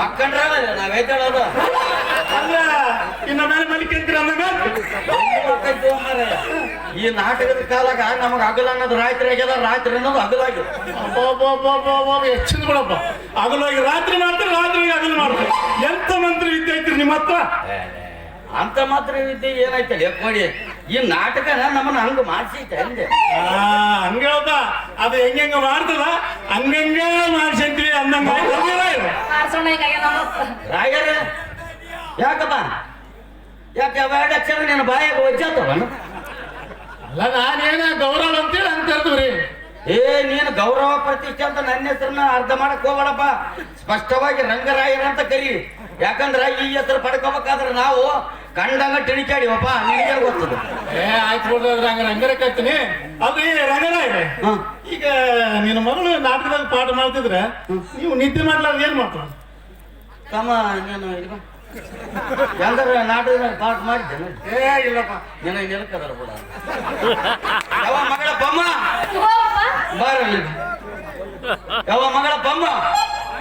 ಮಕ್ಕಂಡ್ರ ಅಲ್ಲ ಇನ್ನ ಮೇಲೆ ಮಲಿಕಂತೀರ ಈ ನಾಟಕದ ಕಾಲಾಗ ನಮಗ ಹಗಲ ಅನ್ನೋದು ರಾತ್ರಿ ಆಗ್ಯದ ರಾತ್ರಿ ಅನ್ನೋದು ಹಗಲಾಗ್ಯದ ಹೆಚ್ಚಿನ ಬಿಡಪ್ಪ ಹಗಲಾಗಿ ರಾತ್ರಿ ಮಾಡ್ತಾರೆ ರಾತ್ರಿ ಹಗಲು ಮಾಡ್ತಾರೆ. ಎಂತ ಮಂತ್ರಿ ವಿದ್ಯೆ ಐತ್ರಿ ನಿಮ್ಮ ಹತ್ರ ಅಂತ ಮಾತ್ರ ವಿದ್ಯೆ ಏನಾಯ್ತಲ್ಲ ಕೊಡಿ ಈ ನಾಟಕನ ನಮ್ಮನ್ನ ಹಂಗ ಮಾಡ್ಸೈತೆ ಅಂದೆ ಆ ಹಂಗ ಹೇಳ್ದ ಅದು ಹೆಂಗ ಮಾಡ್ತದ ಹಂಗ ಮಾಡ್ಸಂತೀವಿ ಅಂದಂಗ. ರಾಯರ ಯಾಕಪ್ಪ? ಯಾಕೆ ಅವೆರಡು ಅಕ್ಷರ ನಿನ್ನ ಬಾಯಾಗ ಒಜ್ಜಾತವನು ಅಲ್ಲ ನಾನೇನ ಗೌರವ ಅಂತೇಳಿ ಅಂತ ಹೇಳ್ತೀವ್ರಿ ಏ ನೀನು ಗೌರವ ಪ್ರತಿಷ್ಠೆ ಅಂತ ನನ್ನ ಹೆಸರನ್ನ ಅರ್ಧ ಮಾಡಕ್ ಹೋಗ್ಬೇಡಪ್ಪ. ಸ್ಪಷ್ಟವಾಗಿ ರಂಗರಾಯರ ಅಂತ ಕರಿ ಯಾಕಂದ್ರ ಈ ಹೆಸರು ಪಡ್ಕೋಬೇಕಾದ್ರೆ ನಾವು ಕಂಡಂಗ ಟಿಣಿಕಾಡಿವಪ್ಪ ನಿನಗೆ ಗೊತ್ತದ? ಏ ಆಯ್ತು ಬಿಡ್ರಿ ಹಂಗ ಹಂಗಾರೆ ಕತ್ತೀನಿ ಅದು ಈ ರಂಗರಾಯ ಹ. ಈಗ ನಿನ್ನ ಮಗಳು ನಾಟಕದಾಗ ಪಾಠ ಮಾಡ್ತಿದ್ರೆ ನೀವು ನಿದ್ದೆ ಮಾಡ್ಲಾರ್ದ ಏನ್ ಮಾಡ್ತಾರ? ತಮ್ಮ ನಾನು. ಹೆಂಗಾರ ನಾಟಕದಾಗ ಪಾಠ ಮಾಡಿದ್ದೇನೆ. ಏ ಇಲ್ಲಪ್ಪ. ನಿನಗೆ ನಿಲ್ಕದರ ಬಿಡ ಯಾವ ಮಗಳ ಬಮ್ಮ? ಬಾರ ಯಾವ ಮಗಳ ಬಮ್ಮ?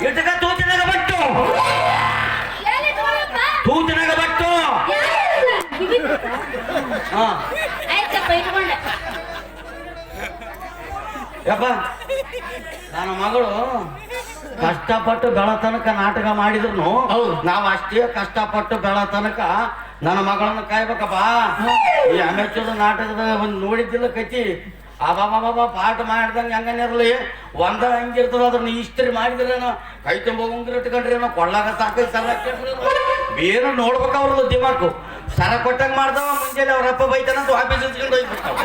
ತೂತಿನಾಗ ಆಯ್ತಪ್ಪ ಇಟ್ಕೊಂಡೆ. ಯಪ್ಪ ನನ್ನ ಮಗಳು ಕಷ್ಟಪಟ್ಟು ಬೆಳ ತನಕ ನಾಟಕ ಮಾಡಿದ್ರು ಹೌದು. ನಾವು ಅಷ್ಟೇ ಕಷ್ಟಪಟ್ಟು ಬೆಳ ತನಕ ನನ್ನ ಮಗಳನ್ನ ಕಾಯ್ಬೇಕಪ್ಪ. ಈ ಅಮೆಚೂರು ನಾಟಕದ ಒಂದು ನೋಡಿದ್ದಿಲ್ಲ ಕತಿ ಅಬಾಬಾಬಾ ಪಾಠ ಮಾಡ್ದಂಗೆ ಹಂಗನಿರ್ಲಿ ಒಂದ ಹಂಗಿರ್ತದ ಅದನ್ನ ಇಸ್ತ್ರಿ ಮಾಡಿದ್ರೇನೋ? ಕೈ ತುಂಬ ಉಂಗ್ರಿಟ್ಕೊಂಡ್ರೇನೋ ಕೊಳ್ಳಾಗ ಸಾಕು ಸಲ ಬೇರೆ ನೋಡ್ಬೇಕು ಅವ್ರದ್ದು ದಿಮಾಕು. ಸರ ಕೊಟ್ಟಂಗೆ ಮಾಡ್ದವ ಮುಂಜಾನೆ ಅವ್ರ ಅಪ್ಪ ಬೈತಾನಂತ ಆಫೀಸ್ ಹಚ್ಕೊಂಡು ಹೋಗ್ಬಿಡ್ತಾವ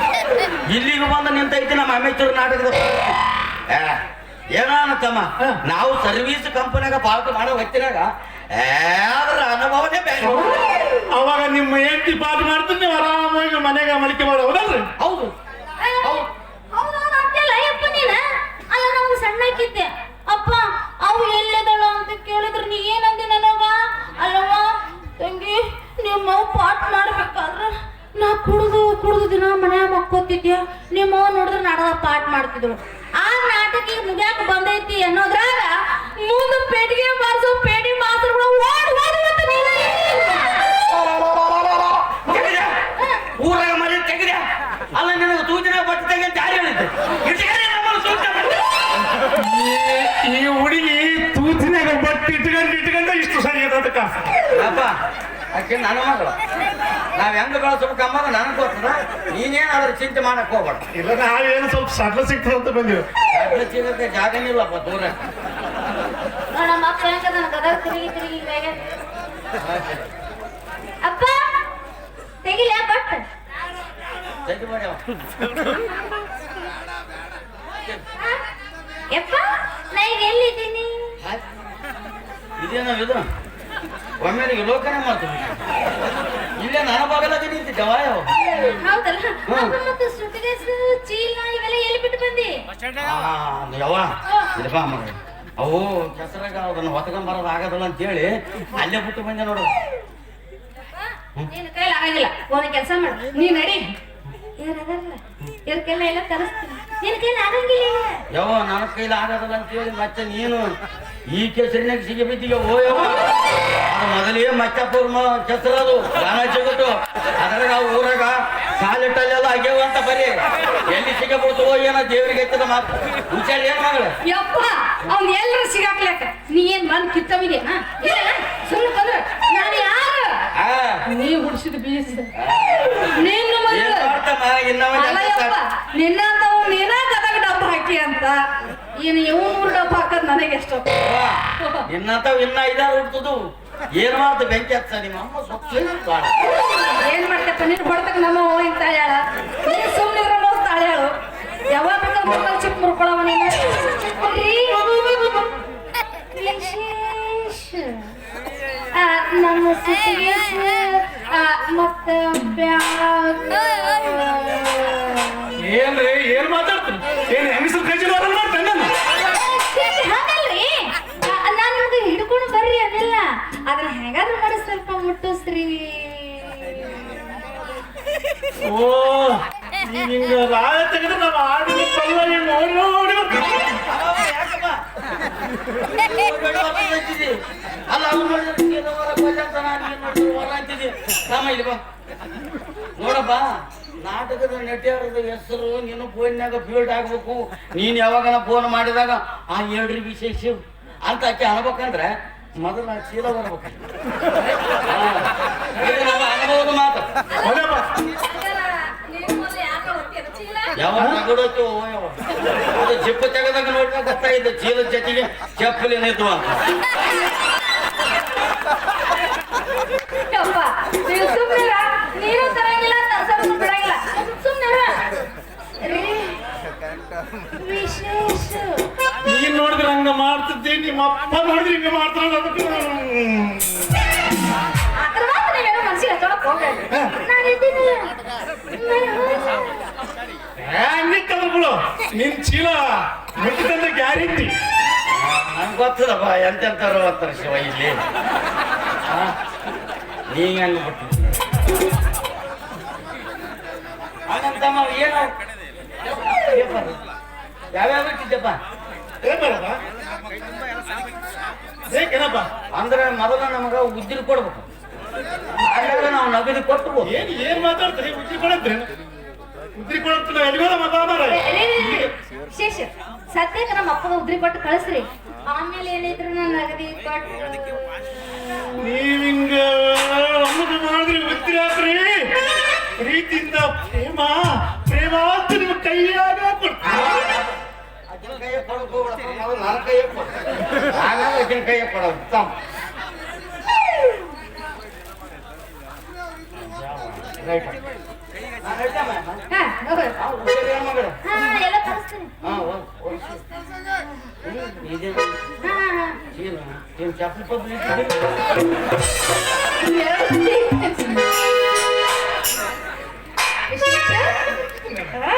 ಇಲ್ಲಿಗೆ ಬಂದು ನಿಂತೈತಿ ನಮ್ಮ ಅಮೆಚೂರು ನಾಟಕದ ಏ, ಏನೋ ಅನ್ನತ್ತಮ್ಮ ನಾವು ಸರ್ವಿಸ್ ಕಂಪನಿಯಾಗ ಪಾಲ್ತು ಮಾಡೋ ಹೊತ್ತಿನಾಗ ಅದ್ರ ಅನುಭವನೇ ಬೇರೆ. ಅವಾಗ ನಿಮ್ಮ ಹೆಂಡತಿ ಪಾಠ ಮಾಡ್ತೀನಿ ನೀವು ಆರಾಮಾಗಿ ಮನೆಗೆ ಮಲಿಕೆ ಮಾಡಿ ಹೌದಲ್ರಿ ಹೌದು. ಮಕ್ಕೋತಿದ್ಯ ನಿಮ್ಮ ಅವ್ವ ನೋಡಿದ್ರೆ ನಾಟಕ ಪಾಠ ಮಾಡ್ತಿದ್ರು ಆ ನಾಟಕ ಈಗ ಮುಗ್ಯಾಕ ಬಂದೈತಿ ಅನ್ನೋದ್ರಾಗ ಮುಂದೆ ಪೇಟಿಗೆ ಮಾರ್ಸೋ ಪೇಟಿ ಮಾಸ್ತರ್ಗಳು ಓಡ್ ಓಡ್ ನೀನೇ ಊರಾಗ ಮನೆ ತೆಗೆದ ಅಲ್ಲ ನಿನಗೆ ಬಟ್ಟೆ ಯಾರು ಹೇಳಿದ್ದು? ಈ- ಹುಡುಗಿ ತೂತಿನಾಗ ಬಟ್ಟೆ ಇಟ್ಕೊಂಡು ಇಟ್ಕೊಂಡ ಇಷ್ಟು ಸರಿ ಅದಕ್ಕ? ಅಪ್ಪ ಆಕೆ ನನ್ನ ಮಗಳು. ನಾವ್ ಹೆಂಗ್ ಬೆಳೆಸ್ಬೇಕು ಅಮ್ಮಗ ನನಗೆ ಗೊತ್ತದ? ನೀನೇನ್ ಅದ್ರ ಚಿಂತೆ ಮಾಡಕ್ ಹೋಗ್ಬೇಡ. ಇಲ್ಲ ನಾವೇನು ಸ್ವಲ್ಪ ಸಡ್ಲ ಸಿಗ್ತದೆ ಅಂತ ಬಂದಿವಿ. ಅದ್ರ ಸಿಗಕ್ಕೆ ಜಾಗನಿಲ್ಲಪ್ಪ ದೂರ. ನಮ್ಮ ಅಪ್ಪ ಹೆಂಗ ನನ್ನ ಗದಗ ತಿರುಗಿ ತಿರುಗಿ ಹಿಂಗಾಗೆ. ಅಪ್ಪ ತೆಗಿಲ ಬಟ್. ತೆಗಿ ಮಾಡಿ ಯಪ್ಪ ನಾ ಈಗ ಎಲ್ಲಿದ್ದೀನಿ? ಇದೇನೋ ಇದು? ಒಮ್ಮೆಲಿಗೆ ಲೋಕನ ಮಾತು. ಇಲ್ಲೇ ನಾನು ಬಾಗಲಾಗ ನಿಂತಿದ್ದೆ ಯಾವ ಹೌದಲ್ಲ. ಅಪ್ಪ ಮತ್ತೆ ಸುಟ್ಕೇಸ್ ಚೀಲ ಇವೆಲ್ಲ ಎಲ್ಲಿ ಬಿಟ್ಟು ಬಂದಿ? ಯಾವ ಇಲ್ಲಪ್ಪ ಮಗ. ಅವು ಕೆಸರಾಗ ಅದನ್ನ ಹೊತ್ಕೊಂಬರೋದು ಆಗೋದಿಲ್ಲ ಅಂತೇಳಿ ಅಲ್ಲೇ ಬಿಟ್ಟು ಬಂದೆ ನೋಡು. ನಿನ್ನ ಕೈಲಿ ಆಗಂಗಿಲ್ಲ. ಒಂದ್ ಕೆಲಸ ಮಾಡು. ನೀ ನಡಿ. ಇವ್ರಕ್ಕೆಲ್ಲ ಎಲ್ಲ ತರಿಸ್ತೀನಿ. ನಿನ್ನ ಕೈಲಿ ಆಗಂಗಿಲ್ಲ ಯವ್ವ ಯಾವ ನನ್ನ ಕೈಲಿ ಆಗೋದಿಲ್ಲ ಅಂತೇಳಿ ಮತ್ತೆ ನೀನು ಈ ಕೆಸರಿನಾಗ ಸಿಗಿ ಅದು ಮೊದಲೇ ಮಚ್ಚಪೂರ್ಮ ಕೆಸರದು ಗಾನ ಸಿಗುತ್ತು ಅದ್ರಾಗ ಊರಾಗ ಕಾಲಿಟ್ಟಲ್ಲೆಲ್ಲ ಆಗ್ಯಾವ ಅಂತ ಬರೀ. ಎಲ್ಲಿ ಸಿಗಬಹುದು ಏನೋ ದೇವ್ರಿಗೆ ಎತ್ತದ ಮಾತು. ವಿಚಾರ ಏನ್ ಮಗಳು? ಯಪ್ಪ ಅವ್ನ್ ಎಲ್ಲರೂ ಸಿಗಾಕ್ಲಕ್ಕ ನೀ ಏನ್ ಬಂದ್ ಕಿತ್ತವಿದೆ ಇಲ್ಲ ಸುಮ್ಮನೆ ಬಂದ್ರ ನಾನು ಯಾರು? ಆ. ನೀ ಹುಡ್ಸಿದ ಬೀಜ. ನಿನ್ನ ಮಗಳು. ನಿನ್ನ ಅಂತ ನೀನ ಗದಗ ಅಂತ. ಇನ್ನು ಇವ್ ಡಬ್ಬ ಹಾಕದ್ ನನಗೆ ಎಷ್ಟು ನಿನ್ನಂತ ಇನ್ನ ಐದಾರು ಹುಡ್ತದು ಏನ್ ಮಾಡ್ತ ಬೆಂಕಿ ಹಚ್ಚ ನಿಮ್ಮ ಅಮ್ಮ ಸೊಕ್ಕ ಏನ್ ನಿನ್ ನಮ್ಮ ಅವ್ವ ಇಂತ ತಾಳ್ಯಾಳ ನೀ ಸುಮ್ಮನೆ ಇರೋ ತಾಳ್ಯಾಳು ಯಾವಾಗ ಬೇಕಾದ್ರೆ ಚಿಕ್ಕ ಮುರ್ಕೊಳವ ನೀನು. ನಮ್ಮ ಸುತ್ತೇಶ ಮತ್ತ ಬ್ಯಾಗ್. ಏನ್ರಿ ಏನ್ ಮಾತಾಡ್ತೀನಿ ಏನ್ ಹೆಂಗಸರು ಕೈಜಿಲ್ಲ ಮಾಡ್ತೇನೆ ನಾನು ಹಾಗಲ್ರಿ? ನಾನು ನಿಮ್ಗೆ ಹಿಡ್ಕೊಂಡು ಬರ್ರಿ ಅನ್ನಿಲ್ಲ ಅದನ್ನ ಹೇಗಾದ್ರೂ ಮಾಡಿ ಸ್ವಲ್ಪ ಮುಟ್ಟಿಸ್ರಿ. ಓ ನೀವ್ ಹಿಂಗ ರಾಯ ತೆಗೆದು ನಾವು ಆಡಿದ ಪಲ್ಲ ನೋಡಿ ನೋಡಿ ಅಲ್ಲ ಅವ್ನು ನೋಡಿದ್ರೆ ಹೊರ ಕೊಲ್ಲಂತಾನ, ನೀನು ನೋಡಿದ್ರೆ ಹೊರ ಅಂತಿದಿ. ರಾಮ ಇಲ್ಲಿ ಬಾ. ನೋಡಪ್ಪ. ನಾಟಕದ ನಟಿಯರದ ಹೆಸರು ನೀನು ಫೋನ್ಯಾಗ ಫೀಲ್ಡ್ ಆಗ್ಬೇಕು. ನೀನ್ ಯಾವಾಗನ ಫೋನ್ ಮಾಡಿದಾಗ ಆ ಹೇಳ್ರಿ ವಿಶೇಷ. ಅಂತ ಆಕೆ ಅನ್ಬೇಕಂದ್ರೆ ಮೊದಲ ಚೀಲ ಬರ್ಬೇಕು. ಮಾತು. ಯಾವಾಗ ನಗಡೋತು ಅದು ಜಿಪ್ಪು ತೆಗೆದಾಗ ನೋಡಿದಾಗ ಗೊತ್ತಾಗಿದ್ದು ಚೀಲದ ಜೊತೆಗೆ ಚಪ್ಪಲಿ ನಿಂತು ಅಂತ. ನಿಮ್ಮ ಅಪ್ಪ ನೋಡಿದ್ರೆ ಹಿಂಗ ಮಾಡ್ತಾರ ಅದಕ್ಕೆ ಬಿಡು. ನಿನ್ ಚೀಲ ಮುಟ್ಟಿದಂತ ಗ್ಯಾರಂಟಿ. ನಂಗೆ ಗೊತ್ತದಪ್ಪ ಎಂತೆಂತಾರು ಅಂತಾರೆ ಶಿವ ಇಲ್ಲಿ? ನೀ ಹೆಂಗ್ ಬಿಟ್ಟು ಹಂಗಂತಮ್ಮ ಏನು ಯಾವ್ಯಾವ ಇಟ್ಟಿದ್ದಪ್ಪ ಏನ್ ಬರಪ್ಪ. ಏಕೇನಪ್ಪ ಅಂದ್ರೆ ಮೊದಲ ನಮಗ ಉದ್ರಿ ಕೊಡ್ಬೇಕು. ಅಲ್ಲಾದ್ರೆ ನಾವು ನಗದಿ ಕೊಟ್ಬೋದು ಏನ್ ಏನ್ ಮಾತಾಡ್ತೀರಿ? ಉದ್ರಿ ಕೊಡತ್ರಿ ಉದ್ರಿ ಕೊಡತ್ತಿಲ್ಲ ಎಲ್ಲಿಗೋದ ಮಾತಾಡ ರೀ. ಸದ್ಯಕ್ಕೆ ನಮ್ಮ ಅಪ್ಪಗ ಉದ್ರಿ ಕೊಟ್ಟು ಕಳಿಸ್ರಿ. ಆಮೇಲೆ ಏನಿದ್ರು ನಾನು ನಗದಿ ಕೊಟ್ಟು ನೀವ್ ಹಿಂಗ ಅಮ್ಮದು ಮಾಡಿದ್ರಿ ಉದ್ರಿ ಪ್ರೀತಿಯಿಂದ ಪ್ರೇಮ ಪ್ರೇಮ ಅಂತ ನಿಮ್ಮ ಕೈಯಾಗ ಕೊಡ್ತೀನಿ. ಆಕಿನ ಕೈಯಾಗ ಕೊಡಕ್ ಹೋಗ್ಬಿಡಪ್ಪ, ಮೊದಲು ನನ್ನ ಕೈಯಾಗ ಕೊಡು. ಆಮೇಲೆ ಆಕಿನ ಕೈಯಾಗ ಕೊಡೋದು ತಮ್ಮ ರೈಟ್ ನಾನು ಹೇಳ್ತೇಮ್ಮ. ಹಾ ಹೋಗ್ರಿ. ಆ, ಹುಷಾರ್ ಏನ್ ಮಗಳು? ಹಾ ಎಲ್ಲ ಕಳಿಸ್ತೀನಿ ಹಾ, ಹೋಗ್, ಹೋಗ್. ಹ್ಮ್, ಇದೇನು? ಹಾ ಹಾ ಹಾ ಏನು? ಏನ್ ಚಪ್ಪಲಿ ಪಪ್ಪಲಿ ಇಟ್ಟಿದ್ದೀರಿ? ಎರಡು